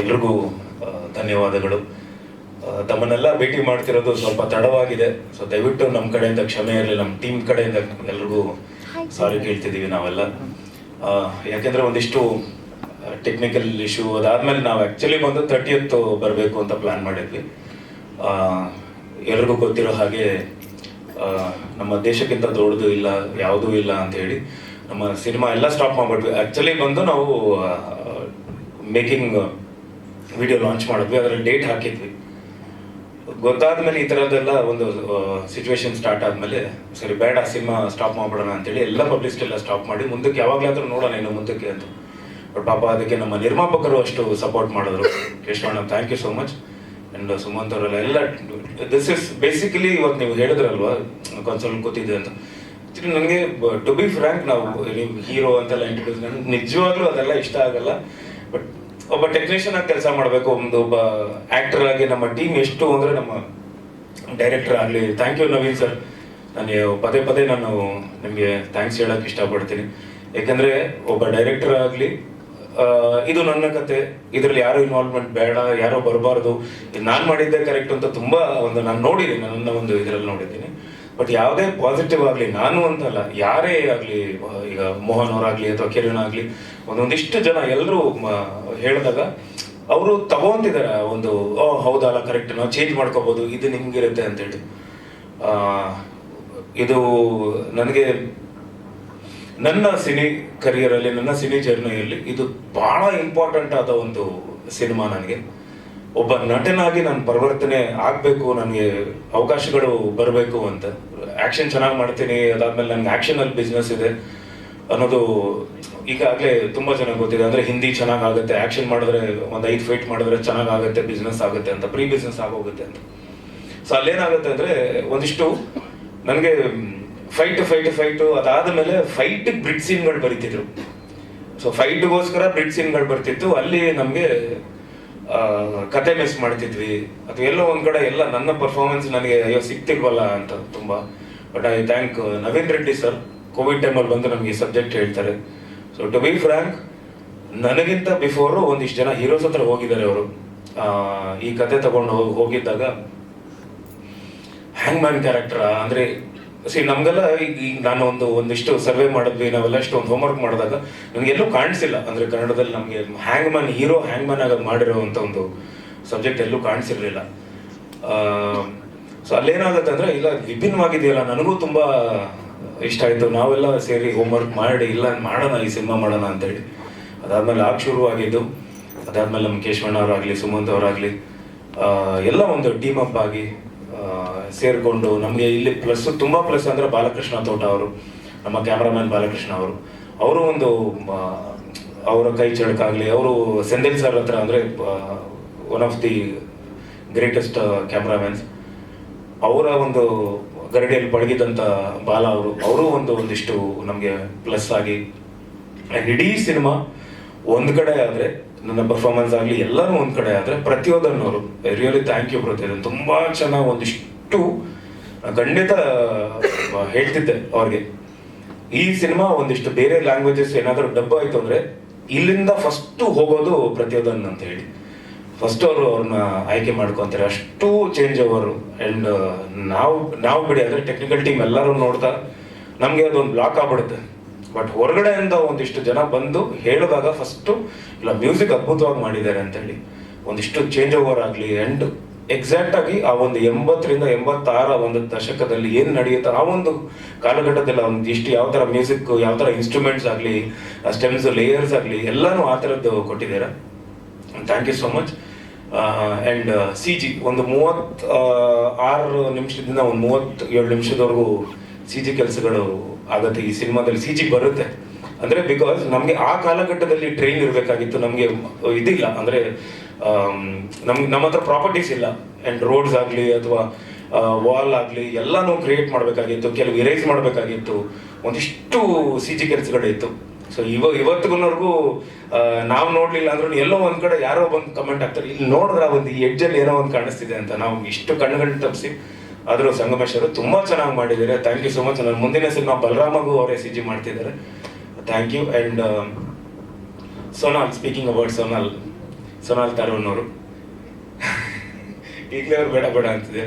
ಎಲ್ರಿಗೂ ಧನ್ಯವಾದಗಳು. ತಮ್ಮನ್ನೆಲ್ಲ ಭೇಟಿ ಮಾಡ್ತಿರೋದು ಸ್ವಲ್ಪ ತಡವಾಗಿದೆ. ಸೊ ದಯವಿಟ್ಟು ನಮ್ಮ ಕಡೆಯಿಂದ ಕ್ಷಮೆ ಇರಲಿ ನಮ್ಮ ಟೀಮ್ ಕಡೆಯಿಂದ ಎಲ್ರಿಗೂ ಸಾರಿ ಕೇಳ್ತಿದ್ದೀವಿ ನಾವೆಲ್ಲ. ಯಾಕೆಂದ್ರೆ ಒಂದಿಷ್ಟು ಟೆಕ್ನಿಕಲ್ ಇಶ್ಯೂ ಅದಾದ್ಮೇಲೆ ನಾವು ಆ್ಯಕ್ಚುಲಿ ಬಂದು ತರ್ಟಿಯತ್ ಬರಬೇಕು ಅಂತ ಪ್ಲ್ಯಾನ್ ಮಾಡಿದ್ವಿ. ಎಲ್ರಿಗೂ ಗೊತ್ತಿರೋ ಹಾಗೆ ನಮ್ಮ ದೇಶಕ್ಕಿಂತ ದೊಡ್ಡದು ಇಲ್ಲ ಯಾವುದೂ ಇಲ್ಲ ಅಂತ ಹೇಳಿ ನಮ್ಮ ಸಿನಿಮಾ ಎಲ್ಲ ಸ್ಟಾಪ್ ಮಾಡ್ಬಿಟ್ವಿ. ಆ್ಯಕ್ಚುಲಿ ಬಂದು ನಾವು ಮೇಕಿಂಗ್ ವಿಡಿಯೋ ಲಾಂಚ್ ಮಾಡಿದ್ವಿ, ಅದರಲ್ಲಿ ಡೇಟ್ ಹಾಕಿದ್ವಿ. ಗೊತ್ತಾದ್ಮೇಲೆ ಈ ಥರದ್ದೆಲ್ಲ ಒಂದು ಸಿಚುವೇಶನ್ ಸ್ಟಾರ್ಟ್ ಆದಮೇಲೆ, ಸರಿ, ಬೇಡ, ಸಿನಿಮಾ ಸ್ಟಾಪ್ ಮಾಡ್ಬಿಡೋಣ ಅಂತೇಳಿ ಎಲ್ಲ ಪಬ್ಲಿಸಿಟಿ ಎಲ್ಲ ಸ್ಟಾಪ್ ಮಾಡಿ ಮುಂದಕ್ಕೆ ಯಾವಾಗಲಾದರೂ ನೋಡೋಣ ಇನ್ನು ಮುಂದಕ್ಕೆ ಅಂತ. ಬಟ್ ಪಾಪ ಅದಕ್ಕೆ ನಮ್ಮ ನಿರ್ಮಾಪಕರು ಅಷ್ಟು ಸಪೋರ್ಟ್ ಮಾಡಿದ್ರು. Keshavanna thank you so much and Sumanth ಅವರೆಲ್ಲ ಎಲ್ಲ ದಿಸ್ ಇಸ್ ಬೇಸಿಕಲಿ ಇವತ್ತು ನೀವು ಹೇಳಿದ್ರಲ್ವಾ ಕನ್ಸಲ್ ಕೂತಿದ್ದೆ ಅಂತ. ನನಗೆ ಟು ಬಿ ಫ್ರ್ಯಾಂಕ್ ನಾವು ನೀವು ಹೀರೋ ಅಂತೆಲ್ಲ ಇಂಟ್ರೊಡ್ಯೂಸ್ ನನಗೆ ನಿಜವಾಗ್ಲೂ ಅದೆಲ್ಲ ಇಷ್ಟ ಆಗಲ್ಲ. ಬಟ್ ಒಬ್ಬ ಟೆಕ್ನಿಷಿಯನ್ ಆಗಿ ಕೆಲಸ ಮಾಡಬೇಕು, ಒಂದು ಒಬ್ಬ ಆಕ್ಟರ್ ಆಗಿ ನಮ್ಮ ಟೀಮ್ ಎಷ್ಟು ಅಂದ್ರೆ ನಮ್ಮ ಡೈರೆಕ್ಟರ್ ಆಗಲಿ ಥ್ಯಾಂಕ್ ಯು ನವೀನ್ ಸರ್ ನಾನು ಪದೇ ಪದೇ ನಾನು ನಿಮಗೆ ಥ್ಯಾಂಕ್ಸ್ ಹೇಳಕ್ ಇಷ್ಟಪಡ್ತೀನಿ. ಯಾಕಂದ್ರೆ ಒಬ್ಬ ಡೈರೆಕ್ಟರ್ ಆಗಲಿ ಇದು ನನ್ನ ಕತೆ. ಇದರಲ್ಲಿ ಯಾರು ಇನ್ವಾಲ್ವ್ಮೆಂಟ್ ಬೇಡ, ಯಾರೋ ಬರಬಾರ್ದು. ನಾನು ಮಾಡಿದ್ದೆ ಕರೆಕ್ಟ್ ಅಂತ ತುಂಬಾ ಒಂದು ನಾನು ನೋಡಿದ್ದೀನಿ, ನನ್ನ ಒಂದು ಇದರಲ್ಲಿ ನೋಡಿದ್ದೀನಿ. ಬಟ್ ಯಾವುದೇ ಪಾಸಿಟಿವ್ ಆಗಲಿ, ನಾನು ಅಂತಲ್ಲ, ಯಾರೇ ಆಗಲಿ, ಈಗ ಮೋಹನ್ ಅವರಾಗಲಿ ಅಥವಾ ಕಿರಣ್ ಆಗಲಿ ಒಂದೊಂದಿಷ್ಟು ಜನ ಎಲ್ಲರೂ ಹೇಳಿದಾಗ ಅವರು ತಗೊಂತಿದ್ದಾರೆ ಒಂದು, ಓ, ಹೌದಲ್ಲ ಕರೆಕ್ಟ್ ನಾವು ಚೇಂಜ್ ಮಾಡ್ಕೋಬೋದು, ಇದು ನಿಮ್ಗಿರುತ್ತೆ ಅಂತೇಳಿ ಇದು ನನಗೆ, ನನ್ನ ಸಿನಿ ಕರಿಯರಲ್ಲಿ ನನ್ನ ಸಿನಿ ಜರ್ನಿಯಲ್ಲಿ ಇದು ಬಹಳ ಇಂಪಾರ್ಟೆಂಟ್ ಆದ ಒಂದು ಸಿನಿಮಾ ನನಗೆ. ಒಬ್ಬ ನಟನಾಗಿ ನಾನು ಪರಿವರ್ತನೆ ಆಗಬೇಕು, ನನಗೆ ಅವಕಾಶಗಳು ಬರಬೇಕು ಅಂತ. ಆ್ಯಕ್ಷನ್ ಚೆನ್ನಾಗಿ ಮಾಡ್ತೀನಿ, ಅದಾದ್ಮೇಲೆ ನನಗೆ ಆ್ಯಕ್ಷನಲ್ಲಿ ಬಿಸ್ನೆಸ್ ಇದೆ ಅನ್ನೋದು ಈಗಾಗಲೇ ತುಂಬಾ ಚೆನ್ನಾಗಿ ಗೊತ್ತಿದೆ. ಅಂದ್ರೆ ಹಿಂದಿ ಚೆನ್ನಾಗಿ ಆಗುತ್ತೆ ಆಕ್ಷನ್ ಮಾಡಿದ್ರೆ ಒಂದು ಐದು ಫೈಟ್ ಮಾಡಿದ್ರೆ ಚೆನ್ನಾಗಿ ಆಗುತ್ತೆ ಬಿಸ್ನೆಸ್ ಆಗುತ್ತೆ ಅಂತ ಪ್ರೀ ಬಿಸ್ನೆಸ್ ಆಗೋಗುತ್ತೆ ಅಂತ. ಸೊ ಅಲ್ಲೇನಾಗುತ್ತೆ ಅಂದ್ರೆ ಒಂದಿಷ್ಟು ನನಗೆ ಫೈಟ್ ಫೈಟ್ ಫೈಟ್ ಅದಾದ ಫೈಟ್ ಬ್ರಿಡ್ ಸೀನ್ಗಳು ಬರೀತಿದ್ರು. ಸೊ ಫೈಟ್ಗೋಸ್ಕರ ಬ್ರಿಡ್ ಸೀನ್ಗಳು ಬರ್ತಿತ್ತು. ಅಲ್ಲಿ ನಮಗೆ ಕತೆ ಮಿಸ್ ಮಾಡ್ತಿದ್ವಿ. ಅಥವಾ ಎಲ್ಲೋ ಒಂದ್ ಕಡೆ ಎಲ್ಲ ನನ್ನ ಪರ್ಫಾರ್ಮೆನ್ಸ್ ನನಗೆ ಅಯ್ಯೋ ಸಿಕ್ತಿಲ್ವಲ್ಲ ಅಂತ ತುಂಬಾ. But I thank Naveen Reddy sir Covid ಟೈಮಲ್ಲಿ ಬಂದು ನಮಗೆ ಈ ಸಬ್ಜೆಕ್ಟ್ ಹೇಳ್ತಾರೆ. ಸೊ ಟು ಬಿ ಫ್ರಾಂಕ್ ನನಗಿಂತ ಬಿಫೋರು ಒಂದಿಷ್ಟು ಜನ ಹೀರೋಸ್ ಹತ್ರ ಹೋಗಿದ್ದಾರೆ ಅವರು. ಈ ಕತೆ ತಗೊಂಡು ಹೋಗ್- ಹೋಗಿದ್ದಾಗ ಹ್ಯಾಂಗ್ ಮ್ಯಾನ್ ಕ್ಯಾರೆಕ್ಟರ್ ಅಂದ್ರೆ ಸಿ ನಮ್ಗೆಲ್ಲ ಈಗ ಈಗ ನಾನು ಒಂದು ಒಂದಿಷ್ಟು ಸರ್ವೆ ಮಾಡಿದ್ವಿ, ನಾವೆಲ್ಲ ಇಷ್ಟು ಒಂದು ಹೋಮ್ವರ್ಕ್ ಮಾಡಿದಾಗ ನನಗೆ ಎಲ್ಲೂ ಕಾಣಿಸಿಲ್ಲ. ಅಂದ್ರೆ ಕನ್ನಡದಲ್ಲಿ ನಮಗೆ hangman hero hangman ಆಗೋದು ಮಾಡಿರೋವಂಥ ಒಂದು ಸಬ್ಜೆಕ್ಟ್ ಎಲ್ಲೂ ಕಾಣಿಸಿರಲಿಲ್ಲ. ಸೊ ಅಲ್ಲೇನಾಗುತ್ತೆ ಅಂದ್ರೆ, ಇಲ್ಲ, ವಿಭಿನ್ನವಾಗಿದೆಯಲ್ಲ, ನನಗೂ ತುಂಬಾ ಇಷ್ಟ ಆಯ್ತು. ನಾವೆಲ್ಲ ಸೇರಿ ಹೋಮ್ವರ್ಕ್ ಮಾಡಿ, ಇಲ್ಲ, ಮಾಡೋಣ, ಈ ಸಿನಿಮಾ ಮಾಡೋಣ ಅಂತೇಳಿ. ಅದಾದಮೇಲೆ ಆಗ ಶುರುವಾಗಿದ್ದು. ಅದಾದಮೇಲೆ ನಮ್ಮ ಕೇಶವಣ್ಣ ಅವರಾಗ್ಲಿ ಸುಮಂತ್ ಅವರಾಗಲಿ ಎಲ್ಲ ಒಂದು ಟೀಮ್ ಅಪ್ ಆಗಿ ಸೇರ್ಕೊಂಡು ನಮಗೆ ಇಲ್ಲಿ ಪ್ಲಸ್ ತುಂಬಾ ಪ್ಲಸ್ ಅಂದ್ರೆ ಬಾಲಕೃಷ್ಣ ತೋಟ ಅವರು, ನಮ್ಮ ಕ್ಯಾಮ್ರಾಮನ್ ಬಾಲಕೃಷ್ಣ ಅವರು. ಅವರು ಒಂದು ಅವರ ಕೈ ಚಳಕಾಗ್ಲಿ, ಅವರು ಸೆಂದಿಲ್ ಸರ್ ಹತ್ರ ಅಂದರೆ one of the greatest cameramans ಅವರ ಒಂದು ಗರಡಿಯಲ್ಲಿ ಪಳಗಿದಂತ ಬಾಲ ಅವರು ಅವರು ಒಂದು ಒಂದಿಷ್ಟು ನಮಗೆ ಪ್ಲಸ್ ಆಗಿ, ಇಡೀ ಸಿನಿಮಾ ಒಂದು ಕಡೆ ಆದ್ರೆ ನನ್ನ ಪರ್ಫಾರ್ಮೆನ್ಸ್ ಆಗಲಿ, ಎಲ್ಲರೂ ಒಂದು ಕಡೆ ಆದರೆ ಪ್ರತಿಯೊಂದನ್ನೋರು ಅವರು ರಿಯಲಿ ಥ್ಯಾಂಕ್ ಯು ಪ್ರತಿಯೊಂದು ತುಂಬ ಚೆನ್ನಾಗಿ ಒಂದಿಷ್ಟು ಖಂಡಿತ ಹೇಳ್ತಿದ್ದೆ ಅವ್ರಿಗೆ. ಈ ಸಿನಿಮಾ ಒಂದಿಷ್ಟು ಬೇರೆ ಲ್ಯಾಂಗ್ವೇಜಸ್ ಏನಾದರೂ ಡಬ್ ಆಯಿತು ಅಂದರೆ, ಇಲ್ಲಿಂದ ಫಸ್ಟ್ ಹೋಗೋದು ಪ್ರತಿಯೊಂದನ್ ಅಂತ ಹೇಳಿ. ಫಸ್ಟ್ ಅವರು ಅವ್ರನ್ನ ಆಯ್ಕೆ ಮಾಡ್ಕೊತಾರೆ. ಅಷ್ಟು ಚೇಂಜ್ ಅವರು. ಅಂಡ್ ನಾವು ನಾವು ಬಿಡಿ, ಅಂದರೆ ಟೆಕ್ನಿಕಲ್ ಟೀಮ್ ಎಲ್ಲರೂ ನೋಡ್ತಾ, ನಮಗೆ ಅದೊಂದು ಬ್ಲಾಕ್ ಆಗ್ಬಿಡುತ್ತೆ. ಬಟ್ ಹೊರಗಡೆಯಿಂದ ಒಂದಿಷ್ಟು ಜನ ಬಂದು ಹೇಳಿದಾಗ ಫಸ್ಟ್ ಇಲ್ಲ ಮ್ಯೂಸಿಕ್ ಅದ್ಭುತವಾಗಿ ಮಾಡಿದ್ದಾರೆ ಅಂತ ಹೇಳಿ ಒಂದಿಷ್ಟು ಚೇಂಜ್ ಓವರ್ ಆಗಲಿ ಅಂಡ್ ಎಕ್ಸಾಕ್ಟ್ ಆಗಿ ಆ ಒಂದು ಎಂಬತ್ತರಿಂದ ಎಂಬತ್ತಾರ ಒಂದು ದಶಕದಲ್ಲಿ ಏನು ನಡೆಯುತ್ತೆ ಆ ಒಂದು ಕಾಲಘಟ್ಟದಲ್ಲಿ ಒಂದು ಇಷ್ಟು ಯಾವ ಥರ ಮ್ಯೂಸಿಕ್ ಯಾವ ಥರ ಇನ್ಸ್ಟ್ರೂಮೆಂಟ್ಸ್ ಆಗಲಿ ಸ್ಟೆಮ್ಸ್ ಲೇಯರ್ಸ್ ಆಗಲಿ ಎಲ್ಲಾನು ಆ ಥರದ್ದು ಕೊಟ್ಟಿದ್ದಾರೆ. Thank you so much and C G ಒಂದು ಮೂವತ್ತು ಆರು ನಿಮಿಷದಿಂದ ಒಂದು ಮೂವತ್ತೇಳು ನಿಮಿಷದವರೆಗೂ ಸಿ ಜಿ ಕೆಲಸಗಳು ಆಗತ್ತೆ ಈ ಸಿನಿಮಾದಲ್ಲಿ ಸಿ ಜಿ ಬರುತ್ತೆ. ಅಂದ್ರೆ ಬಿಕಾಸ್ ನಮಗೆ ಆ ಕಾಲಘಟ್ಟದಲ್ಲಿ ಟ್ರೈನ್ ಇರಬೇಕಾಗಿತ್ತು, ನಮಗೆ ಇದಿಲ್ಲ. ಅಂದ್ರೆ ನಮ್ಗೆ ನಮ್ಮ ಹತ್ರ ಪ್ರಾಪರ್ಟೀಸ್ ಇಲ್ಲ. ಅಂಡ್ ರೋಡ್ಸ್ ಆಗಲಿ ಅಥವಾ ವಾಲ್ ಆಗಲಿ ಎಲ್ಲಾನು ಕ್ರಿಯೇಟ್ ಮಾಡಬೇಕಾಗಿತ್ತು. ಕೆಲವು ಇರೇಸ್ ಮಾಡಬೇಕಾಗಿತ್ತು. ಒಂದಿಷ್ಟು ಸಿ ಜಿ ಕೆಲಸಗಳಿತ್ತು. ಸೊ ಇವ ಇವತ್ತಿಗೂ ನಾವು ನೋಡ್ಲಿಲ್ಲ ಅಂದ್ರೂ ಎಲ್ಲೋ ಒಂದ್ ಕಡೆ ಯಾರೋ ಬಂದು ಕಮೆಂಟ್ ಆಗ್ತಾರೆ ಇಲ್ಲಿ ನೋಡಿದ್ರೆ ಒಂದು ಈ ಎಡ್ಜಲ್ಲಿ ಏನೋ ಒಂದು ಕಾಣಿಸ್ತಿದೆ ಅಂತ. ನಾವು ಇಷ್ಟು ಕಣ್ಣುಗಳನ್ನ ತಪ್ಪಿಸಿ ಆದ್ರೂ ಸಂಗಮೇಶ್ವರು ತುಂಬಾ ಚೆನ್ನಾಗಿ ಮಾಡಿದ್ದಾರೆ. ಥ್ಯಾಂಕ್ ಯು ಸೊ ಮಚ್ ನನ್ನ ಮುಂದಿನ ಸಿನಿಮಾ ಬಲರಾಮಗೂ ಅವರೇ ಸಿ ಜಿ ಮಾಡ್ತಿದ್ದಾರೆ. Thank you and Sonal speaking about Sonal Sonal Tarun ಅವರು ಈಗಲೇ ಅವ್ರು ಬೇಡ ಬೇಡ ಅಂತಿದೆ.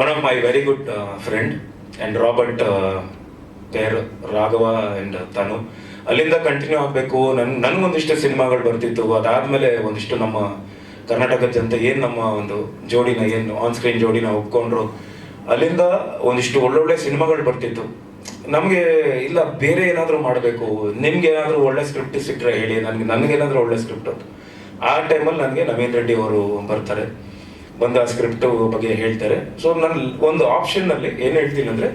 One of my very good friend and Robert pair, Raghava and Tanu. ಅಲ್ಲಿಂದ ಕಂಟಿನ್ಯೂ ಆಗಬೇಕು. ನನ್, ನನಗೊಂದಿಷ್ಟು ಸಿನಿಮಾಗಳು ಬರ್ತಿತ್ತು. ಅದಾದಮೇಲೆ ಒಂದಿಷ್ಟು ನಮ್ಮ ಕರ್ನಾಟಕದ ಜನತೆ ಏನು ನಮ್ಮ ಒಂದು ಜೋಡಿನ ಏನು ಆನ್ ಸ್ಕ್ರೀನ್ ಜೋಡಿನ ಒಪ್ಕೊಂಡ್ರು ಅಲ್ಲಿಂದ ಒಂದಿಷ್ಟು ಒಳ್ಳೊಳ್ಳೆ ಸಿನಿಮಾಗಳು ಬರ್ತಿತ್ತು. ನಮಗೆ ಇಲ್ಲ, ಬೇರೆ ಏನಾದರೂ ಮಾಡಬೇಕು. ನಿಮ್ಗೆ ಏನಾದರೂ ಒಳ್ಳೆ ಸ್ಕ್ರಿಪ್ಟ್ ಸಿಕ್ಕರೆ ಹೇಳಿ. ನನಗೆ ನನಗೇನಾದರೂ ಒಳ್ಳೆ ಸ್ಕ್ರಿಪ್ಟ್ ಅಂತ ಆ ಟೈಮಲ್ಲಿ ನನಗೆ ನವೀನ್ ರೆಡ್ಡಿ ಅವರು ಬರ್ತಾರೆ. ಬಂದು ಆ ಸ್ಕ್ರಿಪ್ಟ್ ಬಗ್ಗೆ ಹೇಳ್ತಾರೆ. ಸೊ ನಾನು ಒಂದು ಆಪ್ಷನ್ನಲ್ಲಿ ಏನು ಹೇಳ್ತೀನಿ ಅಂದರೆ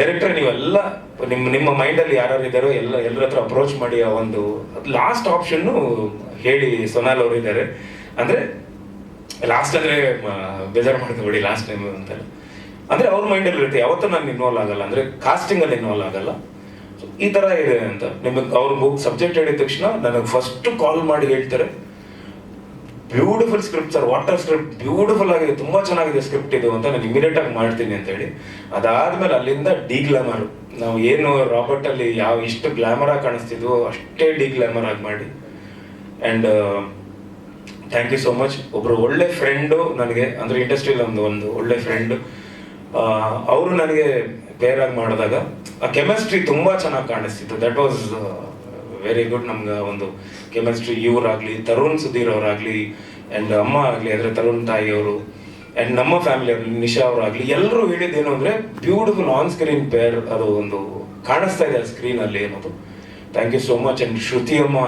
ಡೈರೆಕ್ಟರ್ ನೀವೆಲ್ಲ ನಿಮ್ಮ ನಿಮ್ಮ ಮೈಂಡಲ್ಲಿ ಯಾರ್ಯಾರು ಇದ್ದಾರೋ ಎಲ್ಲ, ಎಲ್ಲರ ಹತ್ರ ಅಪ್ರೋಚ್ ಮಾಡಿ ಆ ಒಂದು ಲಾಸ್ಟ್ ಆಪ್ಷನ್ನು ಹೇಳಿ ಸೊನಾಲ್ ಅವರು ಇದ್ದಾರೆ ಅಂದರೆ ಲಾಸ್ಟ್ ಅಂದರೆ ಬೇಜಾರು ಮಾಡ್ಕೊಬೇಡಿ ಲಾಸ್ಟ್ ಟೈಮ್ ಅಂತ ಅಂದರೆ ಅವ್ರ ಮೈಂಡಲ್ಲಿ ಇರುತ್ತೆ, ಯಾವತ್ತೂ ನಾನು ಇನ್ವಾಲ್ವ್ ಆಗಲ್ಲ. ಅಂದರೆ ಕಾಸ್ಟಿಂಗಲ್ಲಿ ಇನ್ವಾಲ್ವ್ ಆಗಲ್ಲ. ಈ ಥರ ಇದೆ ಅಂತ. ನಿಮಗೆ ಅವ್ರ ಬುಕ್ ಸಬ್ಜೆಕ್ಟ್ ಹೇಳಿದ ತಕ್ಷಣ ನನಗೆ ಫಸ್ಟ್ ಕಾಲ್ ಮಾಡಿ ಹೇಳ್ತಾರೆ. Beautiful script sir water script beautiful ಆಗಿದೆ, ತುಂಬಾ ಚೆನ್ನಾಗಿದೆ ಸ್ಕ್ರಿಪ್ಟ್ ಇದು ಅಂತ ನಾನು ಇಮಿಡಿಯೇಟ್ ಆಗಿ ಮಾಡ್ತೀನಿ ಅಂತ ಹೇಳಿ ಅದಾದ್ಮೇಲೆ ಅಲ್ಲಿಂದ ಡಿ ಗ್ಲಾಮರ್ ನಾವು ಏನು ರಾಬರ್ಟ್ ಅಲ್ಲಿ ಯಾವ ಇಷ್ಟು ಗ್ಲಾಮರ್ ಆಗಿ ಕಾಣಿಸ್ತಿದ್ವು ಅಷ್ಟೇ ಡಿ ಗ್ಲಾಮರ್ ಆಗಿ ಮಾಡಿ. And thank you so much ಒಬ್ಬರು ಒಳ್ಳೆ ಫ್ರೆಂಡು ನನಗೆ, ಅಂದರೆ ಇಂಡಸ್ಟ್ರಿಯಲ್ಲಿ ಒಂದು ಒಂದು ಒಳ್ಳೆ ಫ್ರೆಂಡು ಅವರು ನನಗೆ ಆಗಿ ಮಾಡಿದಾಗ, ಆ ಕೆಮಿಸ್ಟ್ರಿ ತುಂಬ ಚೆನ್ನಾಗಿ ಕಾಣಿಸ್ತಿತ್ತು. ದಟ್ ವಾಸ್ ವೆರಿ ಗುಡ್ ನಮ್ಗೆ ಒಂದು ಕೆಮಿಸ್ಟ್ರಿ ಇವರಾಗಲಿ, ತರುಣ್ ಸುಧೀರ್ ಅವರಾಗಲಿ ಆ್ಯಂಡ್ ಅಮ್ಮ ಆಗಲಿ, ಅಂದರೆ ತರುಣ್ ತಾಯಿ ಅವರು ಅಂಡ್ ನಮ್ಮ ಫ್ಯಾಮಿಲಿ ಆಗಲಿ ನಿಶಾ ಅವರಾಗಲಿ ಎಲ್ಲರೂ ಹೇಳಿದ್ದೇನು ಅಂದರೆ ಬ್ಯೂಟಿಫುಲ್ ಆನ್ ಸ್ಕ್ರೀನ್ ಪೇರ್ ಅದು ಒಂದು ಕಾಣಿಸ್ತಾ ಇದೆ ಸ್ಕ್ರೀನ್ ಅಲ್ಲಿ ಅನ್ನೋದು. Thank you so much and Shruti ಅಮ್ಮ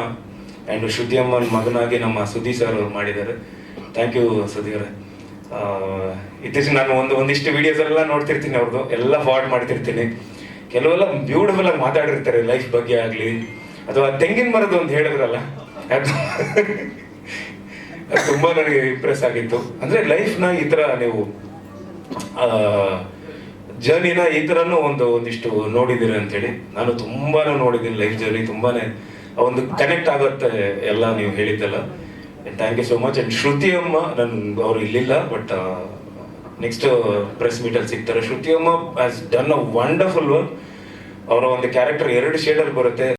ಅಂಡ್ ಶ್ರುತಿ ಅಮ್ಮನ ಮಗನಾಗಿ ನಮ್ಮ ಸುದ್ದಿ ಸರ್ ಅವರು ಮಾಡಿದ್ದಾರೆ ಥ್ಯಾಂಕ್ ಯು ಸುದೀರ್ ಇತ್ತೀಚೆಗೆ ನಾನು ಒಂದು, ಒಂದಿಷ್ಟು ವಿಡಿಯೋಸ್ ಎಲ್ಲ ನೋಡ್ತಿರ್ತೀನಿ ಅವ್ರದ್ದು. ಎಲ್ಲ ಫಾರ್ಡ್ ಮಾಡ್ತಿರ್ತೀನಿ. ಕೆಲವೆಲ್ಲ ಬ್ಯೂಟಿಫುಲ್ ಆಗಿ ಮಾತಾಡಿರ್ತಾರೆ ಲೈಫ್ ಬಗ್ಗೆ ಆಗಲಿ. ಅಥವಾ ತೆಂಗಿನ ಮರದ ಒಂದು ಹೇಳಿದ್ರಲ್ಲ, ಅದು ತುಂಬಾ ನನಗೆ ಇಂಪ್ರೆಸ್ ಆಗಿತ್ತು. ಅಂದ್ರೆ ಲೈಫ್ನ ಈ ತರ ನೀವು ಜರ್ನಿನ ಈ ತರನು ಒಂದು, ಒಂದಿಷ್ಟು ನೋಡಿದ್ದೀರಿ ಅಂತೇಳಿ. ನಾನು ತುಂಬಾನೇ ನೋಡಿದ್ದೀನಿ ಲೈಫ್ ಜರ್ನಿ ತುಂಬಾನೇ ಆ ಒಂದು ಕನೆಕ್ಟ್ ಆಗುತ್ತೆ ಎಲ್ಲ ನೀವು ಹೇಳಿದ್ದೆಲ್ಲ. Thank you so much and Shruti ಅಮ್ಮ, ನನ್ ಅವ್ರು ಇಲ್ಲಿಲ್ಲ ಬಟ್ ನೆಕ್ಸ್ಟ್ ಪ್ರೆಸ್ ಮೀಟಲ್ಲಿ ಸಿಗ್ತಾರೆ. ಶ್ರುತಿ ಅಮ್ಮ has done a wonderful work ಅವರ ಒಂದು ಕ್ಯಾರೆಕ್ಟರ್ ಎರಡು ಶೇಡಲ್ಲಿ ಬರುತ್ತೆ.